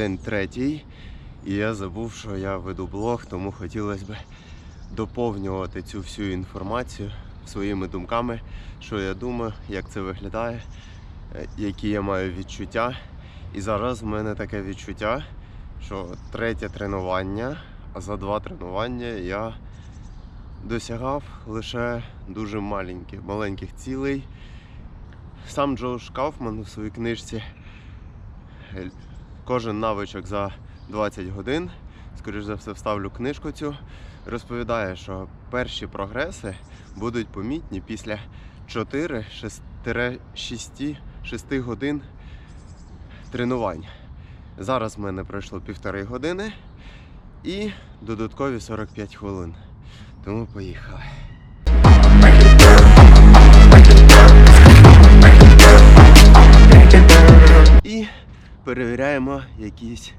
день третій, і я забув, що я веду блог, тому хотілося б доповнювати цю всю інформацію своїми думками, що я думаю, як це виглядає, е, які я маю відчуття. І зараз в мене таке відчуття, що третє тренування, а за два тренування я досягав лише дуже маленьких, маленьких цілей. Сам Джош Кауфман у своїй книжці е, кожен навичок за 20 годин, скоріш за все, вставлю книжку цю, розповідає, що перші прогреси будуть помітні після 4-6 годин тренувань. Зараз в мене пройшло півтори години і додаткові 45 хвилин. Тому поїхали. Перевіряємо якісь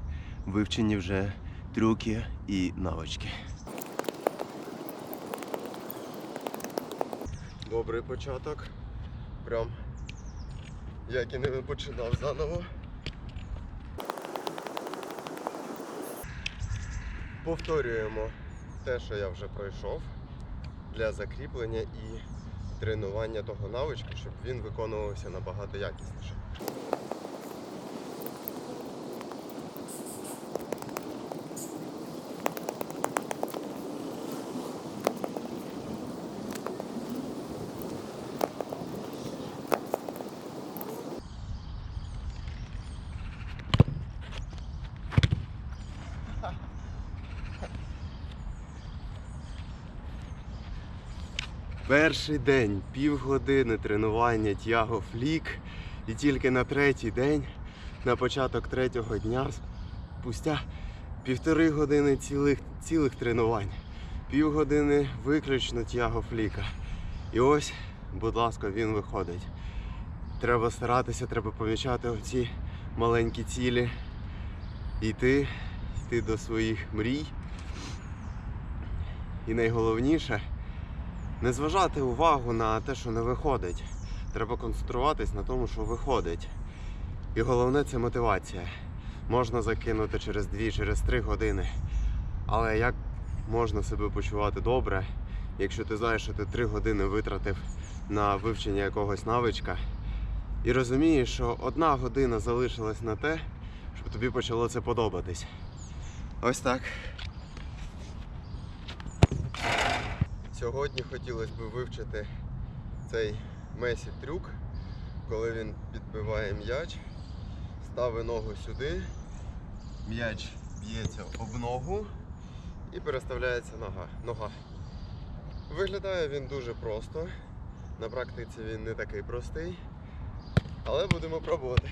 вивчені вже трюки і навички. Добрий початок. Прям як і не починав заново. Повторюємо те, що я вже пройшов для закріплення і тренування того навички, щоб він виконувався набагато якісніше. Перший день, півгодини тренування тяго флік. І тільки на третій день, на початок третього дня, спустя півтори години цілих, цілих тренувань, півгодини виключно тяго фліка. І ось, будь ласка, він виходить. Треба старатися, треба помічати оці маленькі цілі. Йти, йти до своїх мрій. І найголовніше не зважати увагу на те, що не виходить. Треба концентруватись на тому, що виходить. І головне це мотивація. Можна закинути через 2, через 3 години. Але як можна себе почувати добре, якщо ти знаєш, що ти 3 години витратив на вивчення якогось навичка, і розумієш, що одна година залишилась на те, щоб тобі почало це подобатись. Ось так. Сьогодні хотілося б вивчити цей Месі трюк, коли він підбиває м'яч, ставить ногу сюди, м'яч б'ється об ногу і переставляється нога. нога. Виглядає він дуже просто. На практиці він не такий простий, але будемо пробувати.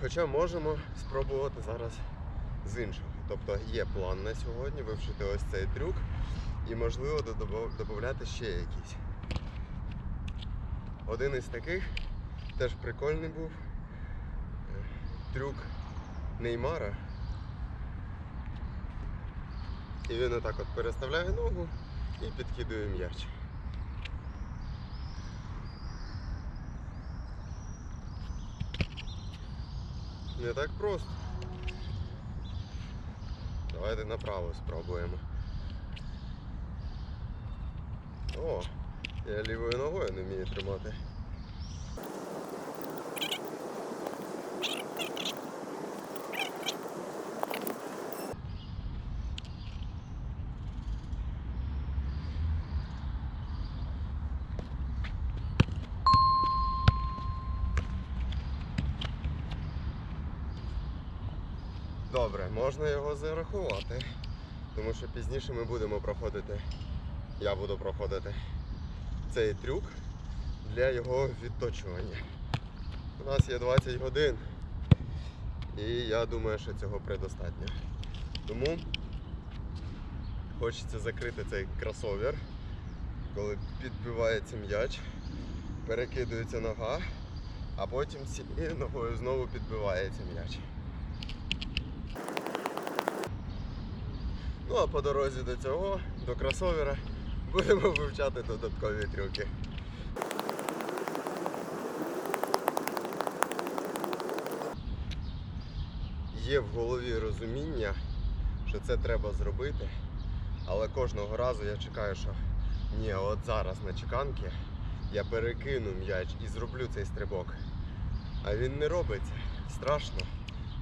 Хоча можемо спробувати зараз з іншого. Тобто є план на сьогодні вивчити ось цей трюк і можливо додати ще якийсь. Один із таких теж прикольний був е, трюк Неймара. І він отак от переставляє ногу і підкидує м'яч. Не так просто. Давайте направо спробуємо. О, я лівою ногою не вмію тримати. Добре, можна його зарахувати. Тому що пізніше ми будемо проходити, я буду проходити цей трюк для його відточування. У нас є 20 годин. І я думаю, що цього предостатньо. Тому хочеться закрити цей кросовер, коли підбивається м'яч, перекидується нога, а потім цією ногою знову підбивається м'яч. Ну а по дорозі до цього, до кросовера, будемо вивчати додаткові трюки. Є в голові розуміння, що це треба зробити, але кожного разу я чекаю, що ні, от зараз на чеканки я перекину м'яч і зроблю цей стрибок. А він не робиться. Страшно.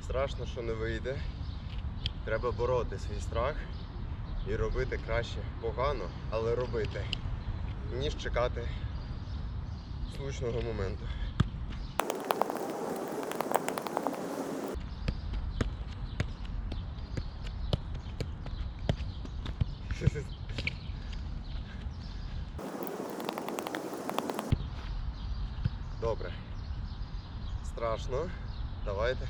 Страшно, що не вийде. Треба бороти свій страх і робити краще погано, але робити, ніж чекати слушного моменту. Добре. Страшно. Давайте.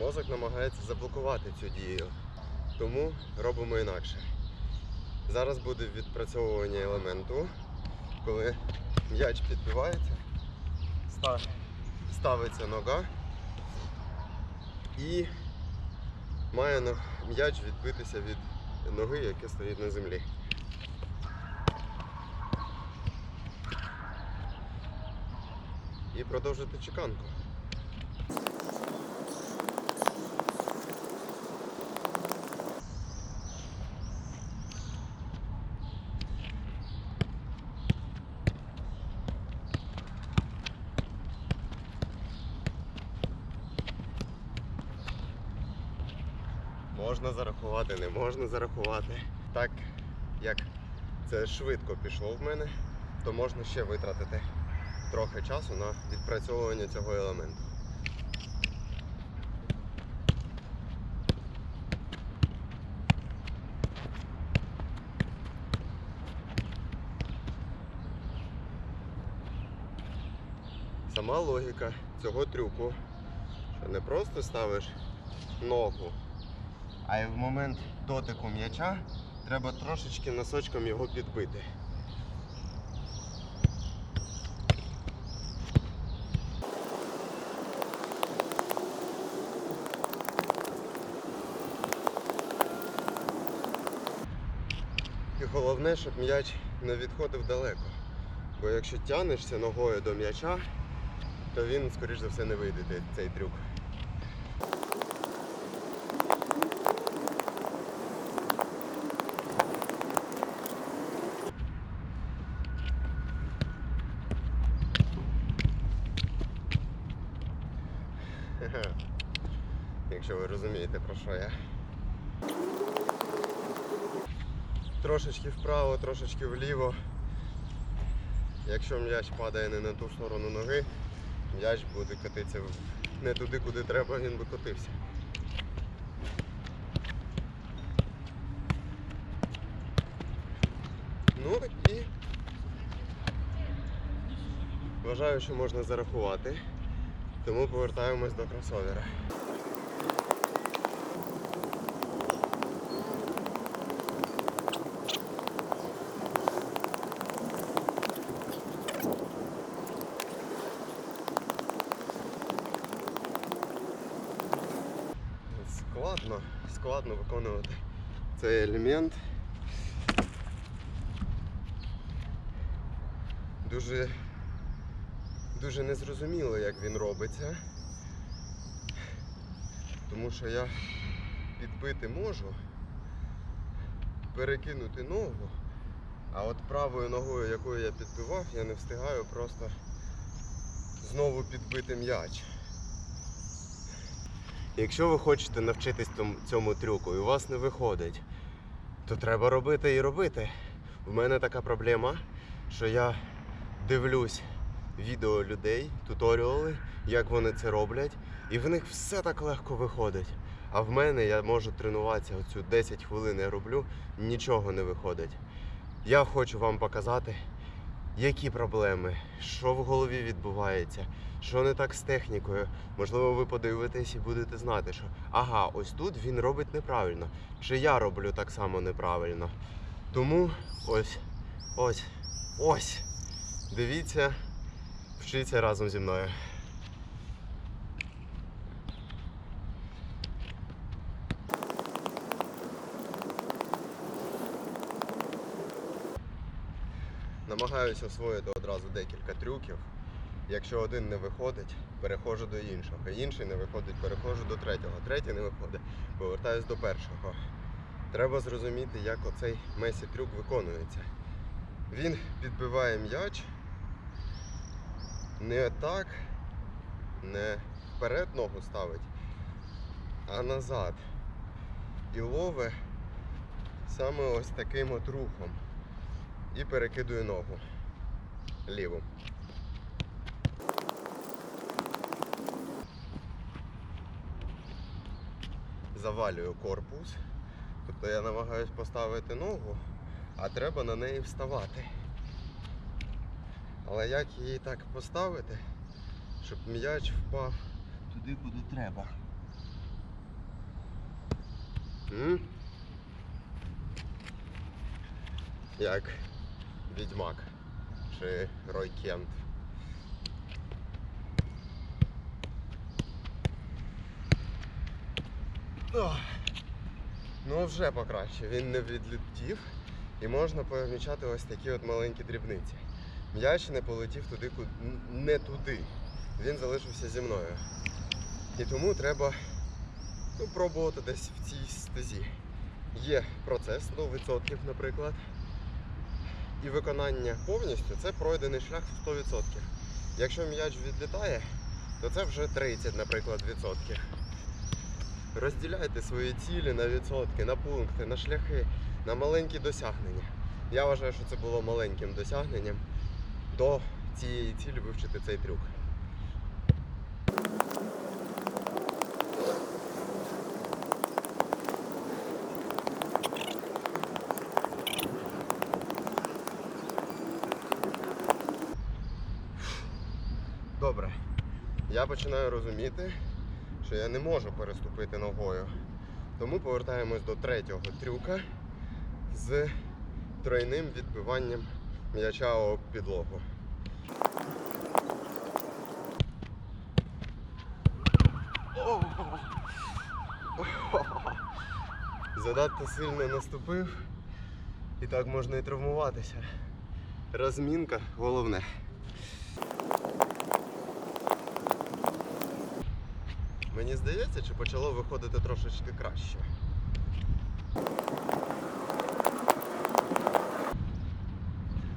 Мозок намагається заблокувати цю дію. Тому робимо інакше. Зараз буде відпрацьовування елементу, коли м'яч підбивається, ста- ставиться нога і має м'яч відбитися від ноги, яка стоїть на землі. І продовжити чеканку. Можна зарахувати, не можна зарахувати. Так як це швидко пішло в мене, то можна ще витратити трохи часу на відпрацьовування цього елементу. Сама логіка цього трюку, що не просто ставиш ногу, а й в момент дотику м'яча треба трошечки носочком його підбити. І головне, щоб м'яч не відходив далеко. Бо якщо тянешся ногою до м'яча, то він, скоріш за все, не вийде цей трюк. Хе-хе. Якщо ви я. Трошечки вправо, трошечки вліво. Якщо м'яч падає не на ту сторону ноги, м'яч буде катитися не туди, куди треба, він би котився. Ну і вважаю, що можна зарахувати. Тому повертаємось до кросовера. Елемент. Дуже, дуже незрозуміло, як він робиться. Тому що я підбити можу, перекинути ногу, а от правою ногою, якою я підбивав, я не встигаю просто знову підбити м'яч. Якщо ви хочете навчитись цьому трюку і у вас не виходить, то треба робити і робити. У мене така проблема, що я дивлюсь відео людей, туторіали, як вони це роблять, і в них все так легко виходить. А в мене я можу тренуватися оцю 10 хвилин я роблю, нічого не виходить. Я хочу вам показати, які проблеми, що в голові відбувається, що не так з технікою. Можливо, ви подивитесь і будете знати, що ага, ось тут він робить неправильно, чи я роблю так само неправильно. Тому ось, ось, ось. Дивіться, вчіться разом зі мною. Намагаюся освоїти одразу декілька трюків, Якщо один не виходить, переходжу до іншого. Інший не виходить, переходжу до третього. Третій не виходить, повертаюсь до першого. Треба зрозуміти, як оцей Месі трюк виконується. Він підбиває м'яч не так, не вперед ногу ставить, а назад. І ловить саме ось таким от рухом. І перекидує ногу ліву. Завалюю корпус. Тобто я намагаюсь поставити ногу, а треба на неї вставати. Але як її так поставити, щоб м'яч впав туди, куди треба? М? Як відьмак чи Рой Кент. Ох. Ну вже покраще, він не відлетів і можна помічати ось такі от маленькі дрібниці. М'яч не полетів туди, не туди. Він залишився зі мною. І тому треба ну, пробувати десь в цій стезі. Є процес 100%, наприклад. І виконання повністю це пройдений шлях в 100%. Якщо м'яч відлітає, то це вже 30, наприклад, відсотків. Розділяйте свої цілі на відсотки, на пункти, на шляхи, на маленькі досягнення. Я вважаю, що це було маленьким досягненням до цієї цілі вивчити цей трюк. Добре. Я починаю розуміти, що я не можу переступити ногою. Тому повертаємось до третього трюка з тройним відбиванням м'яча об підлогу. Занадто сильно наступив і так можна і травмуватися. Розмінка головне. Мені здається, чи почало виходити трошечки краще.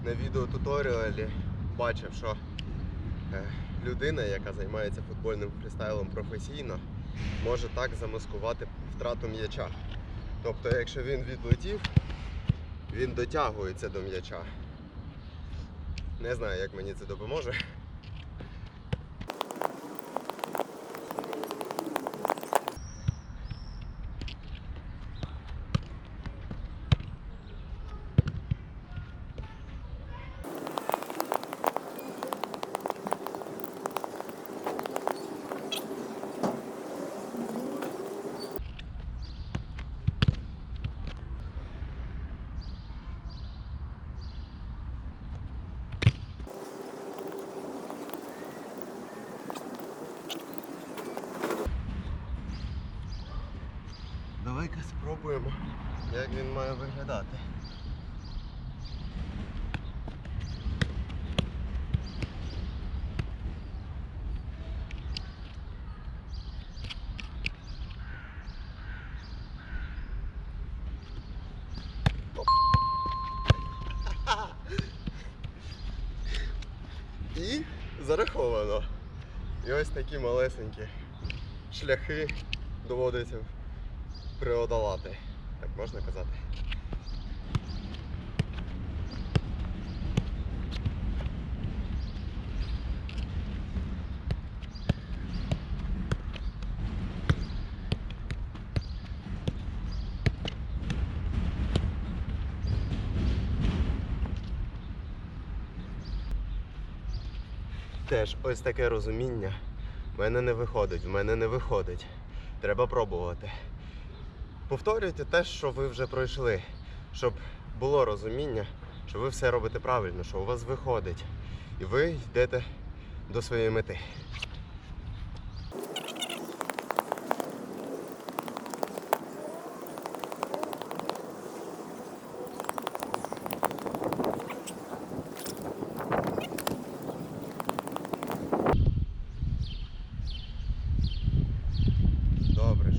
На відеотуторіалі бачив, що е, людина, яка займається футбольним фрістайлом професійно, може так замаскувати втрату м'яча. Тобто, якщо він відлетів, він дотягується до м'яча. Не знаю, як мені це допоможе. Спробуємо, як він має виглядати. І зараховано. І ось такі малесенькі шляхи доводиться преодолати. Так можна казати. Теж ось таке розуміння. В мене не виходить, в мене не виходить. Треба пробувати повторюйте те, що ви вже пройшли, щоб було розуміння, що ви все робите правильно, що у вас виходить, і ви йдете до своєї мети.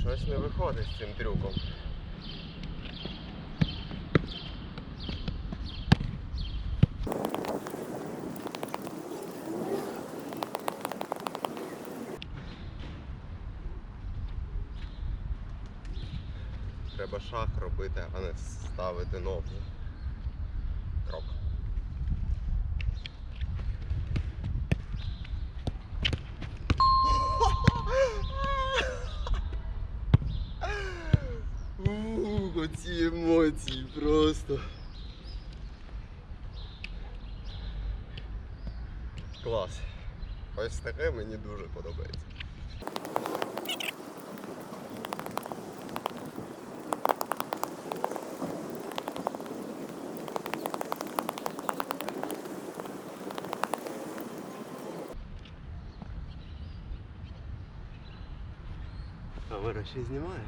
Щось не виходить з цим трюком. Треба шаг робити, а не ставити ногу. Крок. Ух, оці емоції просто. Клас. Ось таке мені дуже подобається. Ще знімає.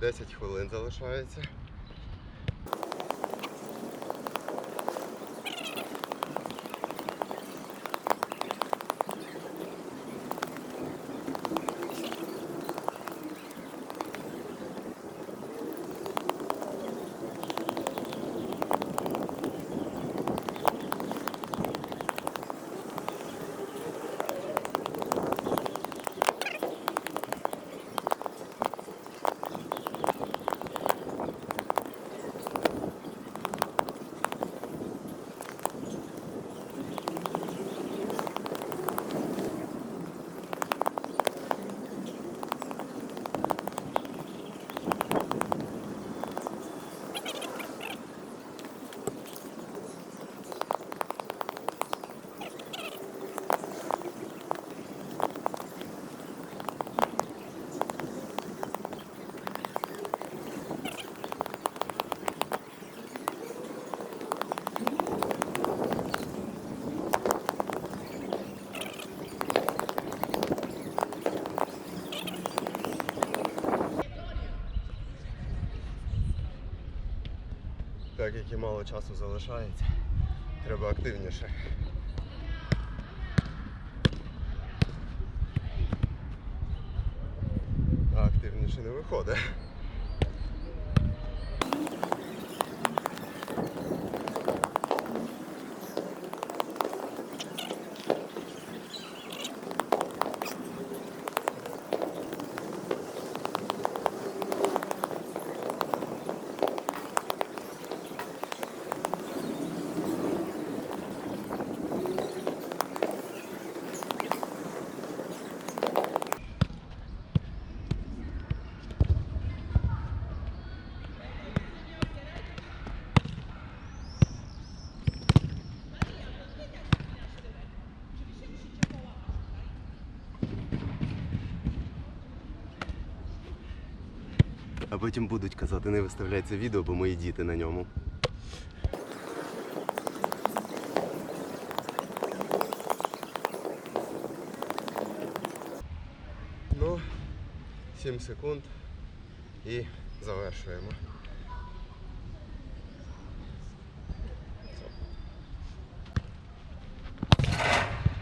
10 хвилин залишається. Так як і мало часу залишається, треба активніше. А активніше не виходить. А потім будуть казати, не виставляй це відео, бо мої діти на ньому. Ну, 7 секунд і завершуємо.